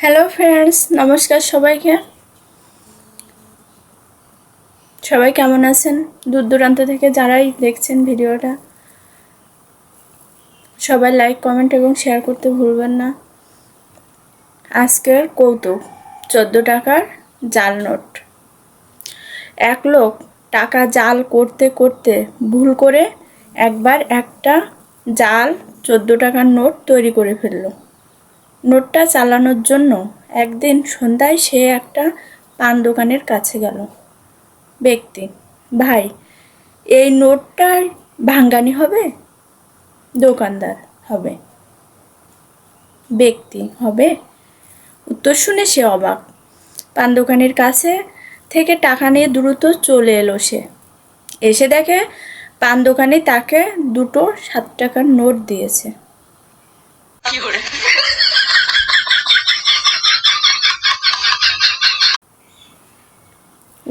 Hello friends নমস্কার সবাইকে। সবাই কেমন আছেন? দূর দূরান্ত থেকে যারাই দেখছেন ভিডিওটা, সবাই লাইক কমেন্ট এবং শেয়ার করতে ভুলবেন না। আজকের কৌতুক, চোদ্দ টাকার জাল নোট। এক লোক টাকা জাল করতে করতে ভুল করে একবার একটা জাল চোদ্দ টাকার নোট তৈরি করে ফেলল। নোটটা চালানোর জন্য একদিন সন্ধ্যায় সে একটা পান দোকানের কাছে গেল। ব্যক্তি, ভাই, এই নোটটার ভাঙ্গানি হবে? দোকানদার হবে। ব্যক্তি হবে? উত্তর শুনে সে অবাক। পান দোকানের কাছে থেকে টাকা নিয়ে দ্রুত চলে এলো সে। এসে দেখে পান দোকানে তাকে দুটো সাত টাকার নোট দিয়েছে।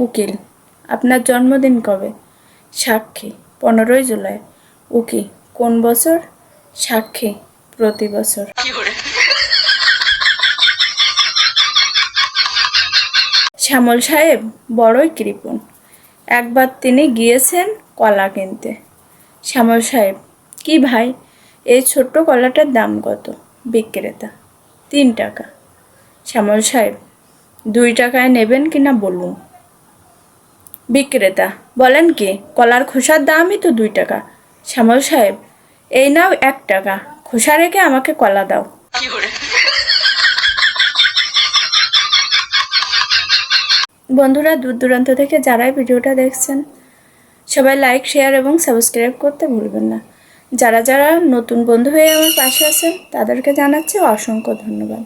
উকিল আপনার জন্মদিন কবে? সাক্ষী পনেরোই জুলাই। উকিল কোন বছর? সাক্ষী প্রতি বছর। শ্যামল সাহেব বড়ই কৃপণ। একবার তিনি গিয়েছেন কলা কিনতে। শ্যামল সাহেব, কি ভাই, এই ছোট্ট কলাটার দাম কত বিক্রেতা? তিন টাকা। শ্যামল সাহেব, দুই টাকায় নেবেন কি না বলুন। বিক্রেতা, বলেন কি, কলার খোসার দামই তো দুই টাকা। শ্যামল সাহেব, এই নাও এক টাকা, খোসা রেখে আমাকে কলা দাও। বন্ধুরা দূর দূরান্ত থেকে যারাই ভিডিওটা দেখছেন, সবাই লাইক শেয়ার এবং সাবস্ক্রাইব করতে ভুলবেন না। যারা যারা নতুন বন্ধু হয়ে আমার পাশে আছেন, তাদেরকে জানাচ্ছি অসংখ্য ধন্যবাদ।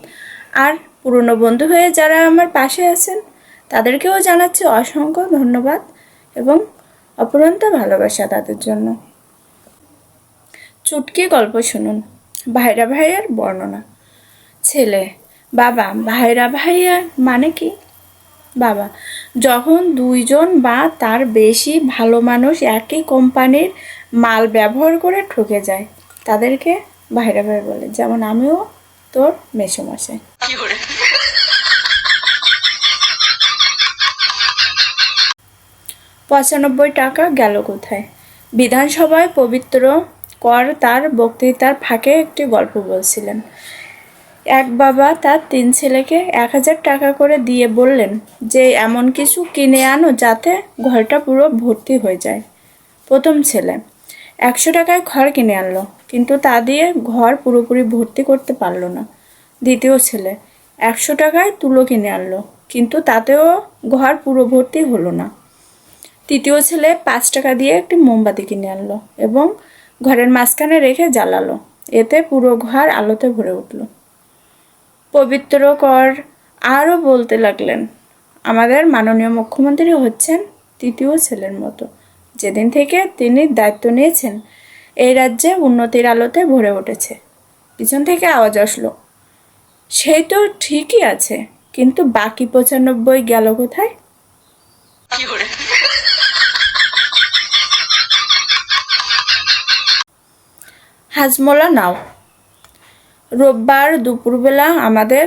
আর পুরনো বন্ধু হয়ে যারা আমার পাশে আছেন, তাদেরকেও জানাচ্ছি অসংখ্য ধন্যবাদ এবং অপরন্ত ভালোবাসা তাদের জন্য। চুটকি গল্প শুনুন, ভাইরা ভাইয়ার বর্ণনা। ছেলে, বাবা, ভাইরা ভাইয়া মানে কি? বাবা যখন দুইজন বা তার বেশি ভালো মানুষ একই কোম্পানির মাল ব্যবহার করে ঠকে যায় তাদেরকে ভাইরা ভাই বলে যেমন আমিও তোর মেসোমশাই। পঁচানব্বই টাকা গেল কোথায়? বিধানসভায় পবিত্র কর তার বক্তৃতার ফাঁকে একটি গল্প বলছিলেন। এক বাবা তার তিন ছেলেকে এক হাজার টাকা করে দিয়ে বললেন, যে এমন কিছু কিনে আনো যাতে ঘরটা পুরো ভর্তি হয়ে যায়। প্রথম ছেলে একশো টাকায় ঘর কিনে আনলো, কিন্তু তা দিয়ে ঘর পুরোপুরি ভর্তি করতে পারল না। দ্বিতীয় ছেলে একশো টাকায় তুলো কিনে আনলো, কিন্তু তাতেও ঘর পুরো ভর্তি হলো না। তৃতীয় ছেলে পাঁচ টাকা দিয়ে একটি মোমবাতি কিনে আনলো এবং ঘরের মাঝখানে রেখে জ্বালালো। এতে পুরো ঘর আলোতে ভরে উঠল। পবিত্র কর আরও বলতে লাগলেন আমাদের মাননীয় মুখ্যমন্ত্রী হচ্ছেন তৃতীয় ছেলের মতো। যেদিন থেকে তিনি দায়িত্ব নিয়েছেন এই রাজ্যে উন্নতির আলোতে ভরে উঠেছে। পিছন থেকে আওয়াজ আসলো সেই তো ঠিকই আছে কিন্তু বাকি পঁচানব্বই গেল কোথায়? হাজমোলা নাও। রোববার দুপুরবেলা আমাদের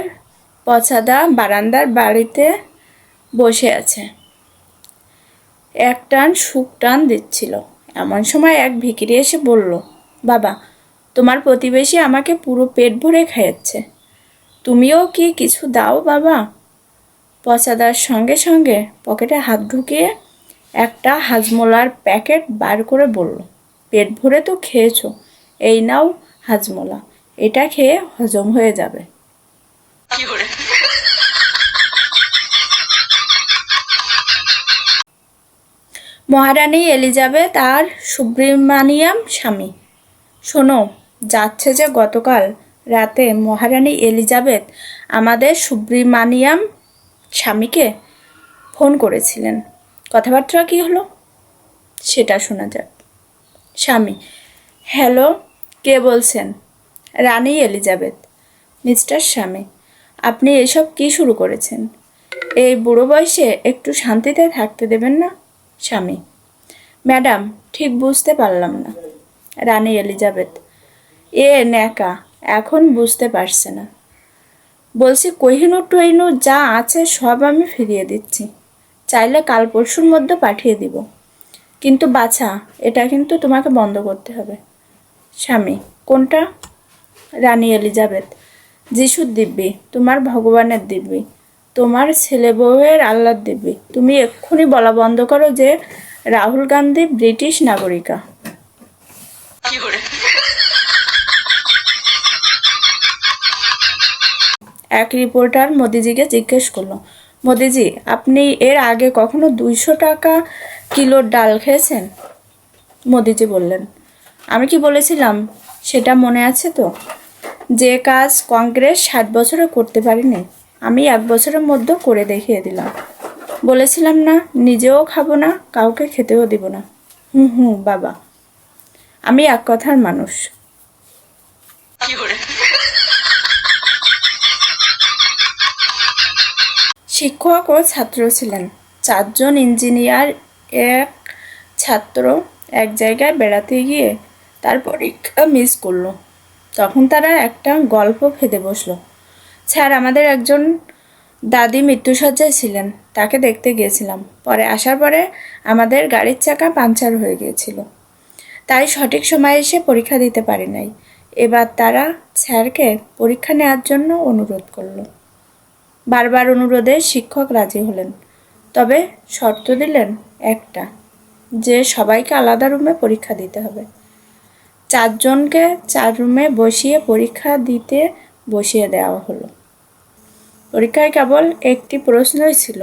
পছাদা বারান্দার বাড়িতে বসে আছে। এক টান সুখ টান দিচ্ছিল। এমন সময় এক ভিকিরি এসে বলল, বাবা, তোমার প্রতিবেশী আমাকে পুরো পেট ভরে খাইয়াচ্ছে তুমিও কি কিছু দাও বাবা? পচাদার সঙ্গে সঙ্গে পকেটে হাত ঢুকিয়ে একটা হাজমোলার প্যাকেট বার করে বলল, পেট ভরে তো খেয়েছো, এই নাও হাজমোলা। এটা খেয়ে হজম হয়ে যাবে। মহারানী এলিজাবেথ আর সুব্রমানিয়াম স্বামী। শোনো যাচ্ছে যে গতকাল রাতে মহারানী এলিজাবেথ আমাদের সুব্রমানিয়াম স্বামীকে ফোন করেছিলেন। কথাবার্তা কি হলো? সেটা শোনা যাক। স্বামী হ্যালো কে বলছেন? রানী এলিজাবেথ, মিস্টার স্বামী আপনি এসব কি শুরু করেছেন? এই বুড়ো বয়সে একটু শান্তিতে থাকতে দেবেন না? স্বামী, ম্যাডাম, ঠিক বুঝতে পারলাম না। রানী এলিজাবেথ, এ ন্যাকা, এখন বুঝতে পারছে না। বলছি কহিনুর টহিনুর যা আছে সব আমি ফিরিয়ে দিচ্ছি। চাইলে কাল পরশুর মধ্যে পাঠিয়ে দিব। কিন্তু বাছা, এটা কিন্তু তোমাকে বন্ধ করতে হবে। স্বামী, কোনটা? রানী এলিজাবেথ, যিশুর দিব্যি, তোমার ভগবানের দিব্যি, তোমার ছেলে বউয়ের আল্লাহর দিব্যি। তুমি এক্ষুনি বলা বন্ধ করো যে রাহুল গান্ধী ব্রিটিশ নাগরিকা। এক রিপোর্টার মোদিজিকে জিজ্ঞেস করল, মোদিজি, আপনি এর আগে কখনো দুইশো টাকা কিলোর ডাল খেয়েছেন? মোদিজি বললেন, আমি কি বলেছিলাম? সেটা মনে আছে তো? যে কাজ কংগ্রেস ষাট বছরে করতে পারিনি, আমি এক বছরের মধ্যে করে দেখিয়ে দিলাম। বলেছিলাম না, নিজেও খাব না, কাউকে খেতেও দিব না। হুম হুম বাবা। আমি এক কথার মানুষ। শিক্ষক ও ছাত্র ছিলেন। চারজন ইঞ্জিনিয়ার, এক ছাত্র, এক জায়গায় বেড়াতে গিয়ে তার পরীক্ষা মিস করল। তখন তারা একটা গল্প ফেঁদে বসল। স্যার, আমাদের একজন দাদি মৃত্যুসজ্জায় ছিলেন, তাকে দেখতে গিয়েছিলাম। পরে আসার পরে আমাদের গাড়ির চাকা পাঞ্চার হয়ে গিয়েছিল। তাই সঠিক সময়ে এসে পরীক্ষা দিতে পারি নাই। এবার তারা স্যারকে পরীক্ষা নেওয়ার জন্য অনুরোধ করল। বারবার অনুরোধে শিক্ষক রাজি হলেন, তবে শর্ত দিলেন একটা, যে সবাইকে আলাদা রুমে পরীক্ষা দিতে হবে। চারজনকে চার রুমে বসিয়ে পরীক্ষা দিতে বসিয়ে দেওয়া হলো। পরীক্ষায় কেবল একটি প্রশ্নই ছিল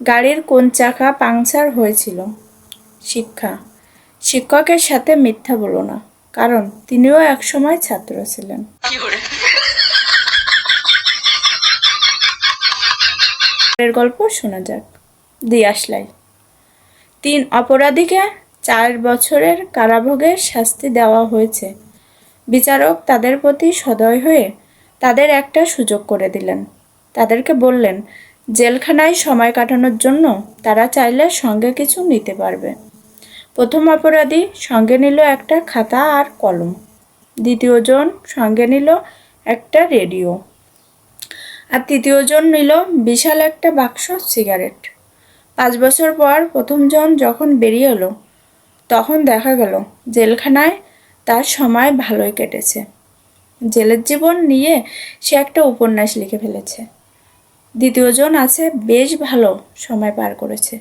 গাড়ির কোন চাকা পাংচার হয়েছিল? শিক্ষা শিক্ষকের সাথে মিথ্যা বলো না কারণ তিনিও একসময় ছাত্র ছিলেন। এর গল্প শোনা যাক। দিয়াশলাই তিন অপরাধীকে চার বছরের কারাভোগের শাস্তি দেওয়া হয়েছে। বিচারক তাদের প্রতি সদয় হয়ে তাদের একটা সুযোগ করে দিলেন। তাদেরকে বললেন, জেলখানায় সময় কাটানোর জন্য তারা চাইলে সঙ্গে কিছু নিতে পারবে। প্রথম অপরাধী সঙ্গে নিল একটা খাতা আর কলম। দ্বিতীয়জন সঙ্গে নিল একটা রেডিও। আর তৃতীয়জন নিল বিশাল একটা বাক্স, সিগারেট। পাঁচ বছর পর প্রথমজন যখন বেরিয়ে এলো তখন দেখা গেল জেলখানায় তার সময় ভালোই কেটেছে। জেলের জীবন নিয়ে সে একটা উপন্যাস লিখে ফেলেছে। দ্বিতীয়জন আছে, বেশ ভালো সময় পার করেছে।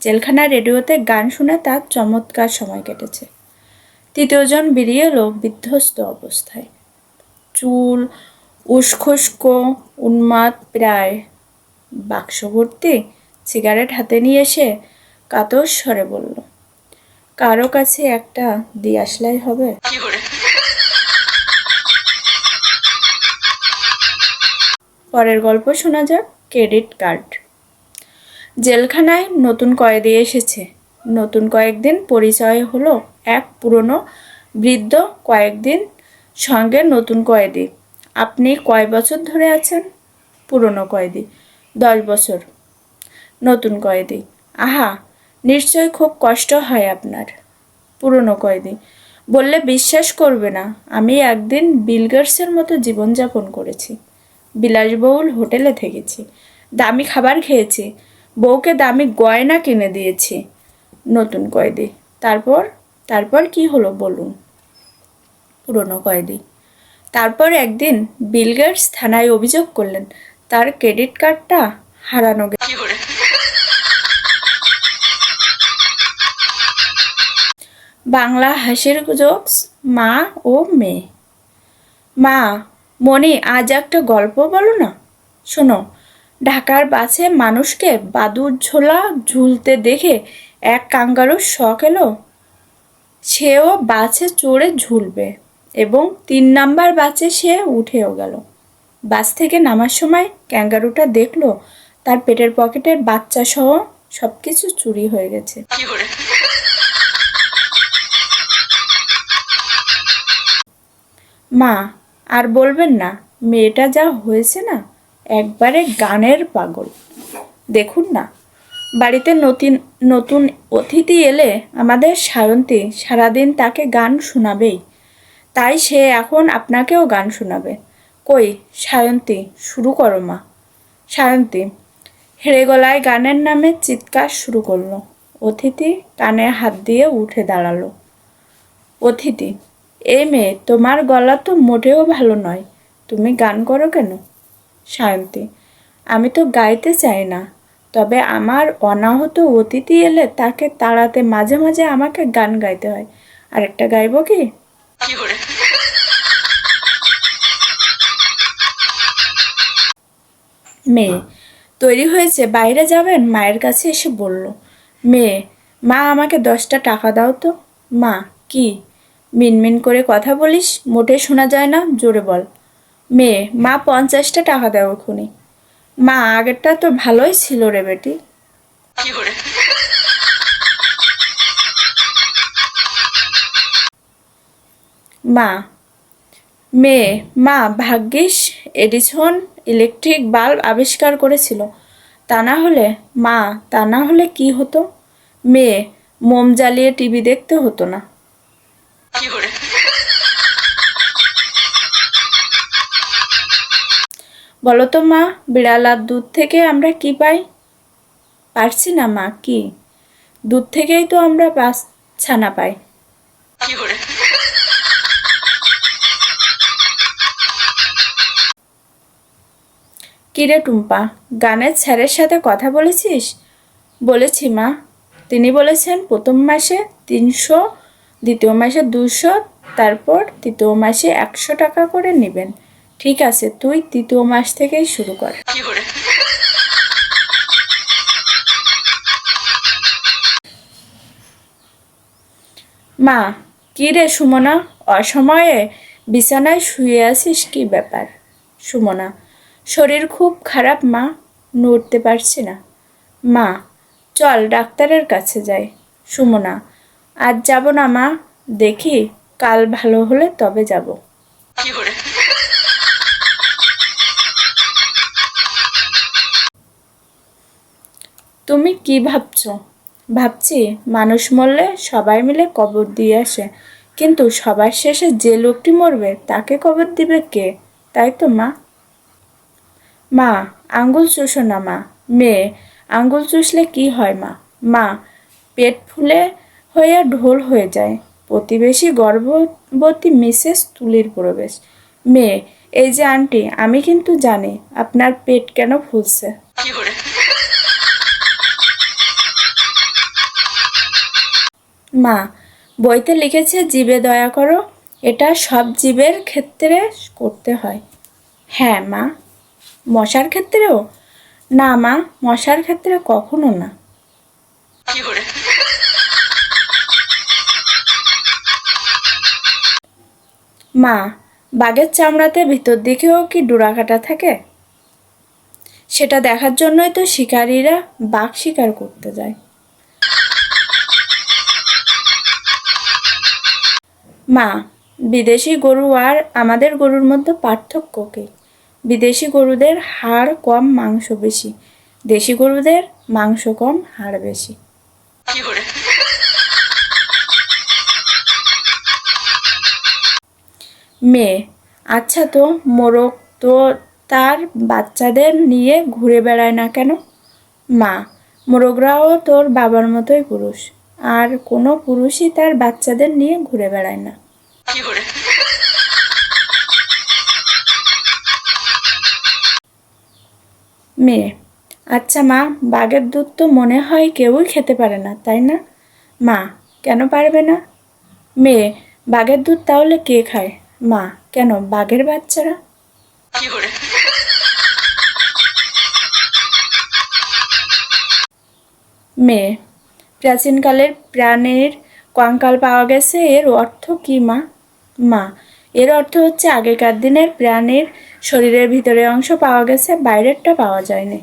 জেলখানার রেডিওতে গান শুনে তার চমৎকার সময় কেটেছে। তৃতীয়জন বেরিয়ে এলো বিধ্বস্ত অবস্থায়। চুল, উস্খুস্ক, উন্মাদ, প্রায় বাক্স ভর্তি সিগারেট হাতে নিয়ে এসে কাতর স্বরে বলল কারও কাছে একটা দিয়ে আসলাই হবে। পরের গল্প শোনা যাক, ক্রেডিট কার্ড। জেলখানায় নতুন কয়েদি এসেছে। নতুন কয়েকদিন পরিচয় হলো এক পুরনো বৃদ্ধ কয়েকদিন সঙ্গে নতুন কয়েদি। আপনি কয় বছর ধরে আছেন? পুরনো কয়েদি। দশ বছর। নতুন কয়েদি। আহা, নিশ্চয় খুব কষ্ট হয় আপনার। পুরনো কয়েদি। বললে, বিশ্বাস করবে না, আমি একদিন বিলগার্সের মতো জীবনযাপন করেছি। বিলাসবহুল হোটেলে থেকেছি। দামি খাবার খেয়েছি। বউকে দামি গয়না কিনে দিয়েছি। নতুন কয়েদি। তারপর তারপর কি হলো বলুন? পুরনো কয়েদি। তারপর একদিন বিলগেটস থানায় অভিযোগ করলেন, তার ক্রেডিট কার্ডটা হারানো গেছে। বাংলা হাসির জোকস মা ও মেয়ে। মা, মনি, আজ একটা গল্প বলো না? শোনো, ঢাকার বাসে মানুষকে বাদুর ঝোলা ঝুলতে দেখে এক কাঙ্গারুর শখ এলো। সেও বাসে চড়ে ঝুলবে এবং তিন নাম্বার বাসে সে উঠেও গেল। বাস থেকে নামার সময় ক্যাঙ্গারুটা দেখল, তার পেটের পকেটের বাচ্চা সহ সব কিছু চুরি হয়ে গেছে। মা, আর বলবেন না, মেয়েটা যা হয়েছে না, একবারে গানের পাগল। দেখুন না, বাড়িতে নতুন নতুন অতিথি এলে আমাদের সায়ন্তী সারাদিন তাকে গান শোনাবেই। তাই সে এখন আপনাকেও গান শোনাবে। কই, সায়ন্তী, শুরু করো মা। সায়ন্তী হেরে গলায় গানের নামে চিৎকার শুরু করল। অতিথি কানে হাত দিয়ে উঠে দাঁড়াল। অতিথি এই মেয়ে তোমার গলা তো মোটেও ভালো নয়। তুমি গান করো কেন? সায়ন্তী আমি তো গাইতে চাই না। তবে আমার অনাহত অতিথি এলে তাকে তাড়াতে মাঝে মাঝে আমাকে গান গাইতে হয়। আরেকটা গাইবো কি? মেয়ে তৈরি হয়েছে বাইরে যাবেন? মায়ের কাছে এসে বলল। মেয়ে মা আমাকে দশটা টাকা দাও তো। মা কি? মিনমিন করে কথা বলিস, মোটে শোনা যায় না, জোরে বল। মেয়ে, মা পঞ্চাশটা টাকা দাও এখনই মা, আগেরটা তো ভালোই ছিল রে বেটি। মা, মেয়ে, মা, ভাগ্যিস এডিসন ইলেকট্রিক বাল্ব আবিষ্কার করেছিল। তা না হলে, মা, তা না হলে কি হতো? মেয়ে, মোম জ্বালিয়ে টিভি দেখতে হতো না। বলো তো মা বিড়ালার দুধ থেকে আমরা কি পাই? পারছি না মা কি? দুধ থেকেই তো আমরা পাঁচ ছানা পাই। কিরে? টুম্পা গানের স্যারের সাথে কথা বলেছিস? বলেছি মা। তিনি বলেছেন প্রথম মাসে তিনশো দ্বিতীয় মাসে দুশো তারপর তৃতীয় মাসে একশো টাকা করে নেবেন। ঠিক আছে, তুই তৃতীয় মাস থেকেই শুরু কর। মা, কি রে সুমনা? অসময়ে বিছানায় শুয়ে আছিস কি ব্যাপার? সুমনা, শরীর খুব খারাপ মা, নড়তে পারছি না। মা, চল ডাক্তারের কাছে যাই। সুমনা আজ যাব না মা। দেখি কাল ভালো হলে তবে যাব। তুমি কি ভাবছ? ভাবছি মানুষ মরলে সবাই মিলে কবর দিয়ে আসে। কিন্তু সবার শেষে যে লোকটি মরবে তাকে কবর দিবে কে? তাই তো মা? মা আঙ্গুল চুষো না মা। মেয়ে আঙ্গুল চুষলে কি হয় মা? মা পেট ফুলে হয়ে ঢোল হয়ে যায়। প্রতিবেশী গর্ভবতী মিসেস তুলির প্রবেশ। মেয়ে, এই যে আন্টি, আমি কিন্তু জানি, আপনার পেট কেন ফুলছে? মা, বইতে লিখেছে, জীবে দয়া করো, এটা সব জীবের ক্ষেত্রে করতে হয়। হ্যাঁ মা। মশার ক্ষেত্রেও? না, মা, মশার ক্ষেত্রে কখনো না। মা, বাঘের চামড়াতে ভিতর দিকেও কি ডোরাকাটা থাকে? সেটা দেখার জন্যই তো শিকারীরা বাঘ শিকার করতে যায়। মা, বিদেশি গরু আর আমাদের গরুর মধ্যে পার্থক্য কি? বিদেশি গরুদের হাড় কম, মাংস বেশি। দেশি গরুদের মাংস কম, হাড় বেশি। মেয়ে। আচ্ছা তো, মোরগ তো তার বাচ্চাদের নিয়ে ঘুরে বেড়ায় না কেন? মা, মোরগরাও তোর বাবার মতোই পুরুষ। আর কোনো পুরুষই তার বাচ্চাদের নিয়ে ঘুরে বেড়ায় না। মেয়ে আচ্ছা মা, বাঘের দুধ তো মনে হয় কেউই খেতে পারে না, তাই না? মা, কেন পারবে না? মেয়ে, বাঘের দুধ তাহলে কে খায়? মা কেন বাঘের বাচ্চারা? মেয়ে প্রাচীনকালের প্রাণের কঙ্কাল পাওয়া গেছে এর অর্থ কি মা? মা এর অর্থ হচ্ছে আগেকার দিনের প্রাণীর শরীরের ভিতরে অংশ পাওয়া গেছে বাইরেরটা পাওয়া যায়নি।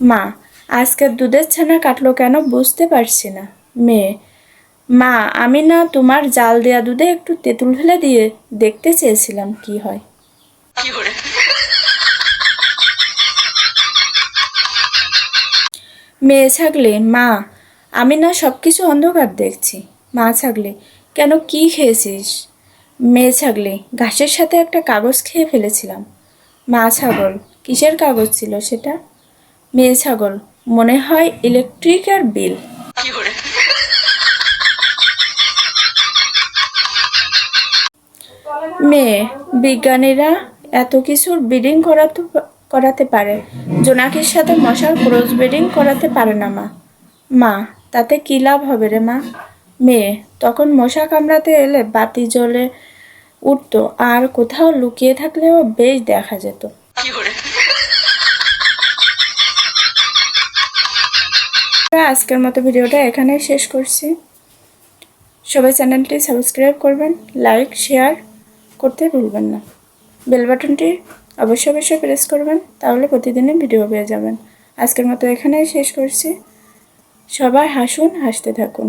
মা আজকের দুধের ছানা কাটলো কেন বুঝতে পারছি না। মেয়ে মা আমি না তোমার জাল দেয়া দুধে একটু তেঁতুল ফেলে দিয়ে দেখতে চেয়েছিলাম কি হয়। মেয়ে ছাগলে মা আমি না সব কিছু অন্ধকার দেখছি। মা ছাগলে কেন কি খেয়েছিস? মেয়ে ছাগলে ঘাসের সাথে একটা কাগজ খেয়ে ফেলেছিলাম। মা ছাগল কিসের কাগজ ছিল সেটা? মেয়ে ছাগল মনে হয় ইলেকট্রিক আর বিল মেয়ে, বিজ্ঞানীরা এত কিছুর ব্রিডিং করাতে করাতে পারে। জোনাকির সাথে মশার ক্রস ব্রিডিং করাতে পারে না মা। মা, তাতে কী লাভ হবে রে মা? মেয়ে, তখন মশা কামড়াতে এলে বাতি জ্বলে উঠতো, আর কোথাও লুকিয়ে থাকলেও বেশ দেখা যেত। আজকের মতো ভিডিওটা এখানেই শেষ করছি। সবাই চ্যানেলটি সাবস্ক্রাইব করবেন, লাইক, শেয়ার করতে ভুলবেন না। বেল বাটনটি অবশ্যই অবশ্যই প্রেস করবেন, তাহলে প্রতিদিনই ভিডিও পেয়ে যাবেন। আজকের মতো এখানেই শেষ করছি। সবাই হাসুন, হাসতে থাকুন।